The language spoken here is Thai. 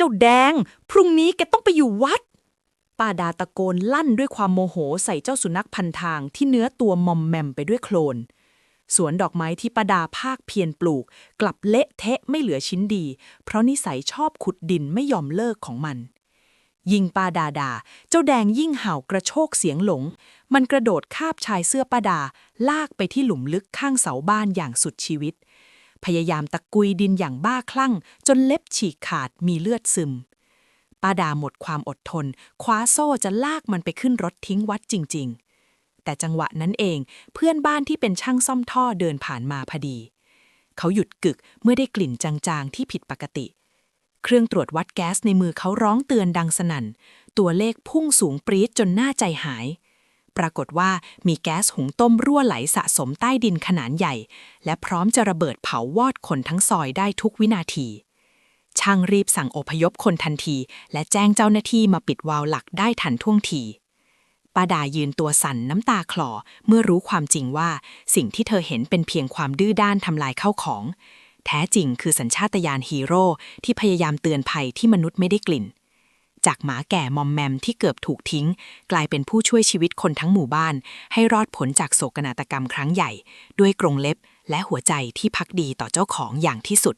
เจ้าแดง พรุ่งนี้แกต้องไปอยู่วัด ป้าดาตะโกนลั่นด้วยความโมโหใส่เจ้าสุนัขพันทางที่เนื้อตัวมอมแมมไปด้วยโคลน สวนดอกไม้ที่ป้าดาภาคเพียรปลูก กลับเละเทะไม่เหลือชิ้นดี เพราะนิสัยชอบขุดดินไม่ยอมเลิกของมัน ยิ่งป้าดาดา เจ้าแดงยิ่งเห่ากระโชกเสียงหลง มันกระโดดคาบชายเสื้อป้าดา ลากไปที่หลุมลึกข้างเสาบ้านอย่างสุดชีวิต พยายามตะกุยดินอย่างบ้าคลั่ง จนเล็บฉีกขาดมีเลือดซึมป้าดาหมดความอดทน คว้าโซ่จะลากมันไปขึ้นรถทิ้งวัดจริง ๆ แต่จังหวะนั้นเองเพื่อนบ้านที่เป็นช่างซ่อมท่อเดินผ่านมาพอดี เขาหยุดกึกเมื่อได้กลิ่นจางๆที่ผิดปกติ เครื่องตรวจวัดแก๊สในมือเขาร้องเตือนดังสนั่น ตัวเลขพุ่งสูงปรี๊ดจนหน้าใจหาย ปรากฏว่ามีแก๊สหุงต้มรั่วไหลสะสมใต้ดินขนาดใหญ่ และพร้อมจะระเบิดเผาวอดคนทั้งซอยได้ทุกวินาที ช่างรีบสั่งอพยพคนทันที และแจ้งเจ้าหน้าที่มาปิดวาล์วหลักได้ทันท่วงทีป้าดายืนตัวสั่นน้ำตาคลอเมื่อรู้ความจริงว่า สิ่งที่เธอเห็นเป็นเพียงความดื้อด้านทำลายเข้าของ แท้จริงคือสัญชาตญาณฮีโร่ที่พยายามเตือนภัยที่มนุษย์ไม่ได้กลิ่น จากหมาแก่มอมแมมที่เกือบถูกทิ้ง กลายเป็นผู้ช่วยชีวิตคนทั้งหมู่บ้าน ให้รอดผลจากโศกนาฏกรรมครั้งใหญ่ ด้วยกรงเล็บและหัวใจที่พักดีต่อเจ้าของอย่างที่สุด